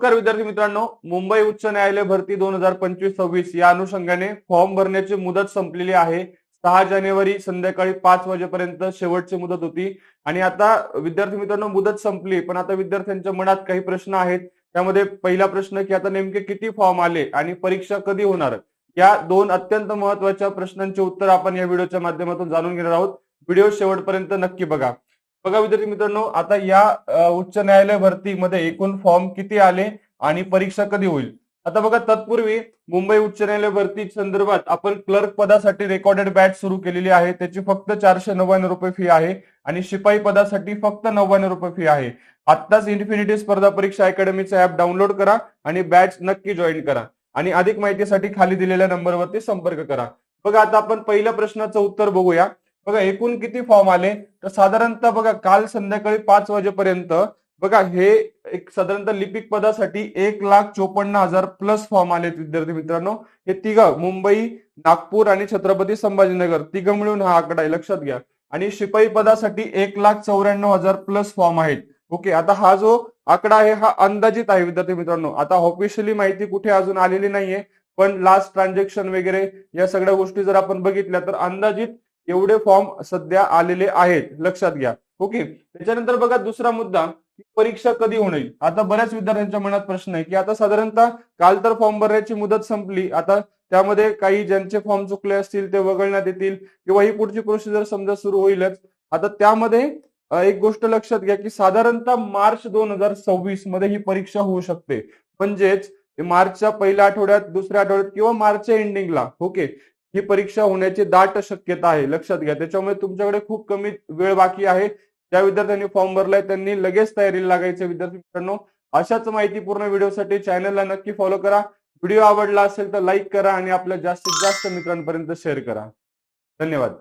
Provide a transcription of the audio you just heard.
नमस्कार विद्यार्थी मित्रांनो. मुंबई उच्च न्यायालय भरती दोन हजार पंचवीस सव्वीस या अनुषंगाने फॉर्म भरण्याची मुदत संपलेली आहे. सहा जानेवारी संध्याकाळी पाच वाजेपर्यंत शेवटची मुदत होती. आणि आता विद्यार्थी मित्रांनो मुदत संपली. पण आता विद्यार्थ्यांच्या मनात काही प्रश्न आहेत. त्यामध्ये पहिला प्रश्न की आता नेमके किती फॉर्म आले आणि परीक्षा कधी होणार? या दोन अत्यंत महत्त्वाच्या प्रश्नांचे उत्तर आपण या व्हिडिओच्या माध्यमातून जाणून घेणार आहोत. व्हिडिओ शेवटपर्यंत नक्की बघा. बघा विद्यार्थी मित्रांनो आता या उच्च न्यायालय भरतीमध्ये एकूण फॉर्म किती आले आणि परीक्षा कधी होईल? आता बघा तत्पूर्वी मुंबई उच्च न्यायालय भरती संदर्भात आपण क्लर्क पदासाठी रेकॉर्डेड बॅच सुरू केलेली आहे. त्याची फक्त चारशे नव्याण्णव रुपये फी आहे आणि शिपाई पदासाठी फक्त नव्याण्णव रुपये फी आहे. आत्ताच इन्फिनिटी स्पर्धा परीक्षा अकॅडमीचं ऍप डाउनलोड करा आणि बॅच नक्की जॉईन करा आणि अधिक माहितीसाठी खाली दिलेल्या नंबरवरती संपर्क करा. बघा आता आपण पहिल्या प्रश्नाचं उत्तर बघूया. बघा एकूण किती फॉर्म आले? तर साधारणतः बघा काल संध्याकाळी पाच वाजेपर्यंत बघा हे एक साधारणतः लिपिक पदासाठी एक लाख चोपन्न हजार प्लस फॉर्म आलेत विद्यार्थी मित्रांनो. हे तिघ मुंबई नागपूर आणि छत्रपती संभाजीनगर तिघ मिळून हा आकडा आहे लक्षात घ्या. आणि शिपाई पदासाठी एक लाख चौऱ्याण्णव हजार प्लस फॉर्म आहेत. ओके आता हा जो आकडा आहे हा अंदाजित आहे विद्यार्थी मित्रांनो. आता ऑफिशियली माहिती कुठे अजून आलेली नाहीये पण लास्ट ट्रान्झॅक्शन वगैरे या सगळ्या गोष्टी जर आपण बघितल्या तर अंदाजित एवढे फॉर्म सध्या आलेले आहेत. लक्षात घ्या. ओके त्याच्यानंतर बघा दुसरा मुद्दा परीक्षा कधी होणार आता बऱ्याच विद्यार्थ्यांच्या मनात प्रश्न आहे की आता साधारणतः काल तर फॉर्म भरण्याची मुदत संपली. आता त्यामध्ये काही ज्यांचे फॉर्म चुकले असतील ते वगळण्यात येतील किंवा ही पुढची प्रोसिजर समजा सुरू होईलच आता त्यामध्ये एक गोष्ट लक्षात घ्या की साधारणतः मार्च दोन हजार सव्वीसमध्ये ही परीक्षा होऊ शकते. म्हणजेच मार्चच्या पहिल्या आठवड्यात दुसऱ्या आठवड्यात किंवा मार्चच्या एंडिंगला ओके ही परीक्षा होण्याची दाट शक्यता आहे. लक्षात घ्या. त्याच्यामुळे तुमच्याकडे खूप कमी वेळ बाकी आहे. ज्या विद्यार्थ्यांनी फॉर्म भरलाय. त्यांनी लगेच तयारीला लागायचे. विद्यार्थी मित्रांनो अशाच माहितीपूर्ण व्हिडिओसाठी चॅनलला नक्की फॉलो करा. व्हिडिओ आवडला असेल तर लाईक करा आणि आपल्या जास्तीत जास्त मित्रांपर्यंत शेअर करा. धन्यवाद.